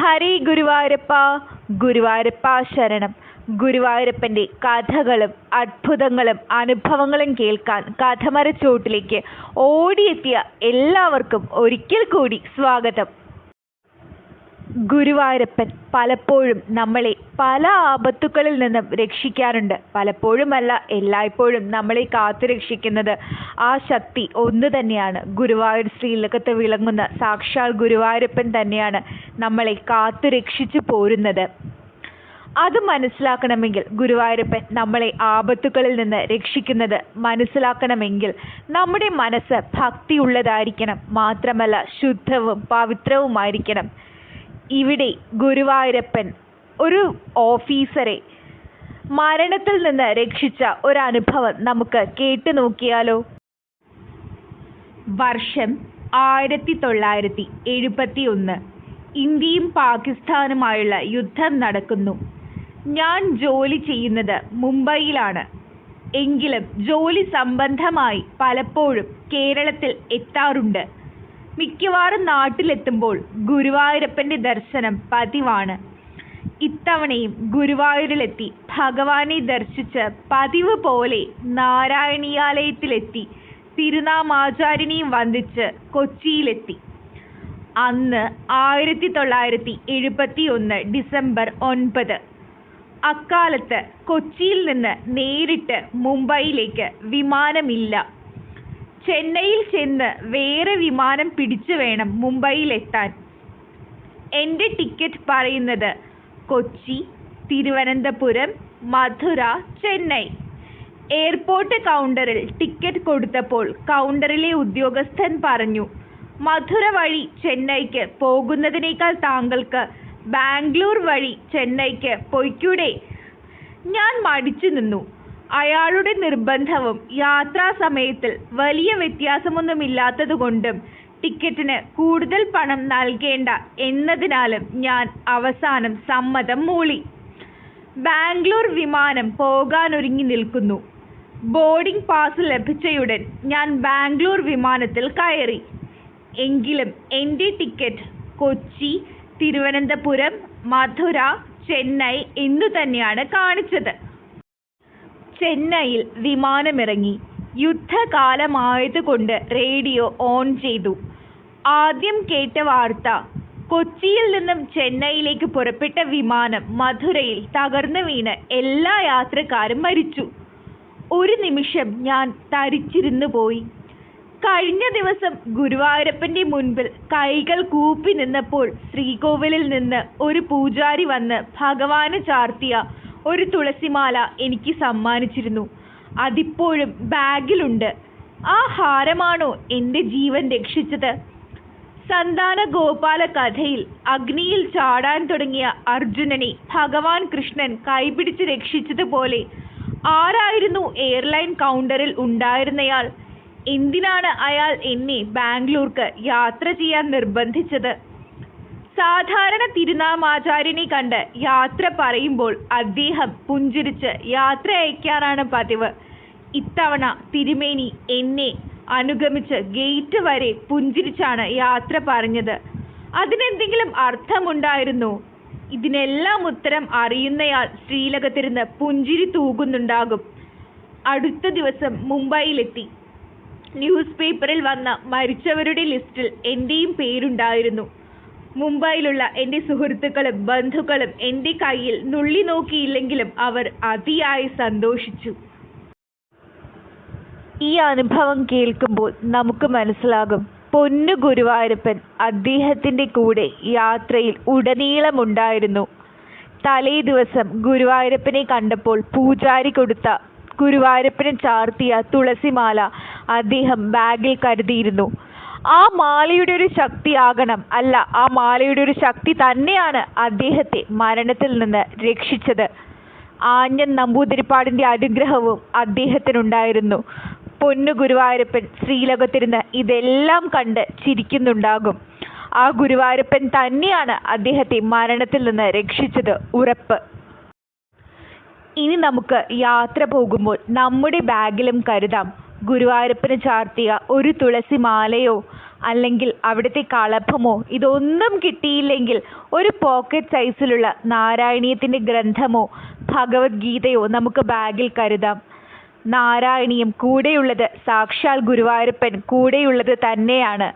ഹരി ഗുരുവായൂരപ്പ ഗുരുവായൂരപ്പ ശരണം. ഗുരുവായൂരപ്പന്റെ കഥകളും അത്ഭുതങ്ങളും അനുഭവങ്ങളും കേൾക്കാൻ കഥമരച്ചോട്ടിലേക്ക് ഓടിയെത്തിയ എല്ലാവർക്കും ഒരിക്കൽ കൂടി സ്വാഗതം. ഗുരുവായൂരപ്പൻ പലപ്പോഴും നമ്മളെ പല ആപത്തുകളിൽ നിന്നും രക്ഷിക്കാറുണ്ട്. പലപ്പോഴുമല്ല എല്ലായ്പ്പോഴും നമ്മളെ കാത്തു രക്ഷിക്കുന്നത് ആ ശക്തി ഒന്ന് തന്നെയാണ്. ഗുരുവായൂർ ശ്രീലകത്ത് വിളങ്ങുന്ന സാക്ഷാൽ ഗുരുവായൂരപ്പൻ തന്നെയാണ് നമ്മളെ കാത്തു രക്ഷിച്ചു പോരുന്നത്. അത് മനസ്സിലാക്കണമെങ്കിൽ ഗുരുവായൂരപ്പൻ നമ്മളെ ആപത്തുകളിൽ നിന്ന് രക്ഷിക്കുന്നത് മനസ്സിലാക്കണമെങ്കിൽ നമ്മുടെ മനസ്സ് ഭക്തിയുള്ളതായിരിക്കണം. മാത്രമല്ല ശുദ്ധവും പവിത്രവുമായിരിക്കണം. ഇവിടെ ഗുരുവായൂരപ്പൻ ഒരു ഓഫീസറെ മരണത്തിൽ നിന്ന് രക്ഷിച്ച ഒരു അനുഭവം നമുക്ക് കേട്ടു നോക്കിയാലോ? വർഷം ആയിരത്തി തൊള്ളായിരത്തി എഴുപത്തി ഒന്ന് ഇന്ത്യയും പാകിസ്ഥാനുമായുള്ള യുദ്ധം നടക്കുന്നു. ഞാൻ ജോലി ചെയ്യുന്നത് മുംബൈയിലാണ്. എങ്കിലും ജോലി സംബന്ധമായി പലപ്പോഴും കേരളത്തിൽ എത്താറുണ്ട്. മിക്കവാറും നാട്ടിലെത്തുമ്പോൾ ഗുരുവായൂരപ്പന്റെ ദർശനം പതിവാണ്. ഇത്തവണയും ഗുരുവായൂരിലെത്തി ഭഗവാനെ ദർശിച്ച് പതിവ് പോലെ നാരായണീയാലയത്തിലെത്തി തിരുനാമാചാര്യനെയും വന്ദിച്ച് കൊച്ചിയിലെത്തി. അന്ന് ആയിരത്തി തൊള്ളായിരത്തി എഴുപത്തി ഒന്ന് ഡിസംബർ ഒൻപത്. അക്കാലത്ത് കൊച്ചിയിൽ നിന്ന് നേരിട്ട് മുംബൈയിലേക്ക് വിമാനമില്ല. ചെന്നൈയിൽ ചെന്ന് വേറെ വിമാനം പിടിച്ചു വേണം മുംബൈയിലെത്താൻ. എന്റെ ടിക്കറ്റ് പറയുന്നത് കൊച്ചി തിരുവനന്തപുരം മധുര ചെന്നൈ. എയർപോർട്ട് കൗണ്ടറിൽ ടിക്കറ്റ് കൊടുത്തപ്പോൾ കൗണ്ടറിലെ ഉദ്യോഗസ്ഥൻ പറഞ്ഞു മധുര വഴി ചെന്നൈക്ക് പോകുന്നതിനേക്കാൾ താങ്കൾക്ക് ബാംഗ്ലൂർ വഴി ചെന്നൈക്ക് പൊയ്ക്കൂടെ? ഞാൻ മടിച്ചു നിന്നു. അയാളുടെ നിർബന്ധവും യാത്രാ സമയത്തിൽ വലിയ വ്യത്യാസമൊന്നുമില്ലാത്തതുകൊണ്ടും ടിക്കറ്റിന് കൂടുതൽ പണം നൽകേണ്ട എന്നതിനാലും ഞാൻ അവസാനം സമ്മതം മൂളി. ബാംഗ്ലൂർ വിമാനം പോകാനൊരുങ്ങി നിൽക്കുന്നു. ബോർഡിംഗ് പാസ് ലഭിച്ചയുടൻ ഞാൻ ബാംഗ്ലൂർ വിമാനത്തിൽ കയറി. എങ്കിലും എന്റെ ടിക്കറ്റ് കൊച്ചി തിരുവനന്തപുരം മധുര ചെന്നൈ എന്നു തന്നെയാണ് കാണിച്ചത്. ചെന്നൈയിൽ വിമാനമിറങ്ങി. യുദ്ധകാലമായതുകൊണ്ട് റേഡിയോ ഓൺ ചെയ്തു. ആദ്യം കേട്ട വാർത്ത കൊച്ചിയിൽ നിന്നും ചെന്നൈയിലേക്ക് പുറപ്പെട്ട വിമാനം മധുരയിൽ തകർന്നു വീണ് എല്ലാ യാത്രക്കാരും മരിച്ചു. ഒരു നിമിഷം ഞാൻ തരിച്ചിരുന്നു പോയി. കഴിഞ്ഞ ദിവസം ഗുരുവായൂരപ്പന്റെ മുൻപിൽ കൈകൾ കൂപ്പി നിന്നപ്പോൾ ശ്രീകോവിലിൽ നിന്ന് ഒരു പൂജാരി വന്ന് ഭഗവാന് ചാർത്തിയ ഒരു തുളസിമാല എനിക്ക് സമ്മാനിച്ചിരുന്നു. അതിപ്പോഴും ബാഗിലുണ്ട്. ആ ഹാരമാണോ എന്റെ ജീവൻ രക്ഷിച്ചത്? സന്താന ഗോപാല കഥയിൽ അഗ്നിയിൽ ചാടാൻ തുടങ്ങിയ അർജുനനെ ഭഗവാൻ കൃഷ്ണൻ കൈപിടിച്ച് രക്ഷിച്ചതുപോലെ ആരായിരുന്നു എയർലൈൻ കൗണ്ടറിൽ ഉണ്ടായിരുന്നയാൾ? എന്തിനാണ് അയാൾ എന്നെ ബാംഗ്ലൂർക്ക് യാത്ര ചെയ്യാൻ നിർബന്ധിച്ചത്? സാധാരണ തിരുനാമാചാര്യനെ കണ്ട് യാത്ര പറയുമ്പോൾ അദ്ദേഹം പുഞ്ചിരിച്ച് യാത്ര അയക്കാറാണ് പതിവ്. ഇത്തവണ തിരുമേനി എന്നെ അനുഗമിച്ച് ഗേറ്റ് വരെ പുഞ്ചിരിച്ചാണ് യാത്ര പറഞ്ഞത്. അതിനെന്തെങ്കിലും അർത്ഥമുണ്ടായിരുന്നു? ഇതിനെല്ലാം ഉത്തരം അറിയുന്നയാൾ ശ്രീലകത്തിരുന്ന് പുഞ്ചിരി തൂകുന്നുണ്ടാകും. അടുത്ത ദിവസം മുംബൈയിലെത്തി. ന്യൂസ് പേപ്പറിൽ വന്ന മരിച്ചവരുടെ ലിസ്റ്റിൽ എന്റെയും പേരുണ്ടായിരുന്നു. മുംബൈയിലുള്ള എന്റെ സുഹൃത്തുക്കളും ബന്ധുക്കളും എന്റെ കയ്യിൽ നുള്ളി നോക്കിയില്ലെങ്കിലും അവർ അതിയായി സന്തോഷിച്ചു. ഈ അനുഭവം കേൾക്കുമ്പോൾ നമുക്ക് മനസ്സിലാകും പൊന്നു ഗുരുവായൂരപ്പൻ അദ്ദേഹത്തിന്റെ കൂടെ യാത്രയിൽ ഉടനീളമുണ്ടായിരുന്നു. തലേ ദിവസം ഗുരുവായൂരപ്പനെ കണ്ടപ്പോൾ പൂജാരി കൊടുത്ത ഗുരുവായൂരപ്പനെ ചാർത്തിയ തുളസിമാല അദ്ദേഹം ബാഗിൽ കരുതിയിരുന്നു. ആ മാലയുടെ ഒരു ശക്തി ശക്തിയാകണം അല്ല ആ മാലയുടെ ഒരു ശക്തി തന്നെയാണ് അദ്ദേഹത്തെ മരണത്തിൽ നിന്ന് രക്ഷിച്ചത്. ആഞ്ഞൻ നമ്പൂതിരിപ്പാടിന്റെ അനുഗ്രഹവും അദ്ദേഹത്തിനുണ്ടായിരുന്നു. പൊന്നു ഗുരുവായൂരപ്പൻ ശ്രീലകത്തിരുന്ന് ഇതെല്ലാം കണ്ട് ചിരിക്കുന്നുണ്ടാകും. ആ ഗുരുവായൂരപ്പൻ തന്നെയാണ് അദ്ദേഹത്തെ മരണത്തിൽ നിന്ന് രക്ഷിച്ചത്. ഉറപ്പ്. ഇനി നമുക്ക് യാത്ര പോകുമ്പോൾ നമ്മുടെ ബാഗിലും കരുതാം. ഗുരുവായൂരപ്പന് ചാർത്തിയ ഒരു തുളസി മാലയോ അല്ലെങ്കിൽ അവിടുത്തെ കളഭമോ ഇതൊന്നും കിട്ടിയില്ലെങ്കിൽ ഒരു പോക്കറ്റ് സൈസിലുള്ള നാരായണീയത്തിന്റെ ഗ്രന്ഥമോ ഭഗവത്ഗീതയോ നമുക്ക് ബാഗിൽ കരുതാം. നാരായണീയം കൂടെയുള്ളത് സാക്ഷാൽ ഗുരുവായൂരപ്പൻ കൂടെയുള്ളത് തന്നെയാണ്.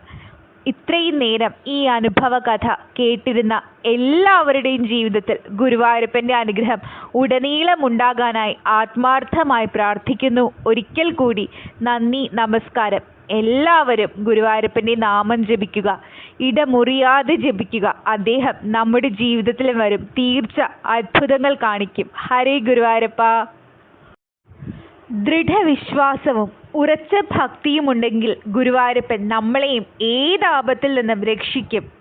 ഇത്രയും നേരം ഈ അനുഭവ കഥ കേട്ടിരുന്ന എല്ലാവരുടെയും ജീവിതത്തിൽ ഗുരുവായൂരപ്പന്റെ അനുഗ്രഹം ഉടനീളം ഉണ്ടാകാനായി ആത്മാർത്ഥമായി പ്രാർത്ഥിക്കുന്നു. ഒരിക്കൽ കൂടി നന്ദി നമസ്കാരം. എല്ലാവരും ഗുരുവായൂരപ്പന്റെ നാമം ജപിക്കുക. ഇടമുറിയാതെ ജപിക്കുക. അദ്ദേഹം നമ്മുടെ ജീവിതത്തിൽ വരും. തീർച്ച അത്ഭുതങ്ങൾ കാണിക്കും. ഹരേ ഗുരുവായൂരപ്പ. ദൃഢവിശ്വാസവും ഉറച്ച ഭക്തിയുമുണ്ടെങ്കിൽ ഗുരുവായൂരപ്പൻ നമ്മളെയും ഏത് ആപത്തിൽ നിന്നും രക്ഷിക്കും?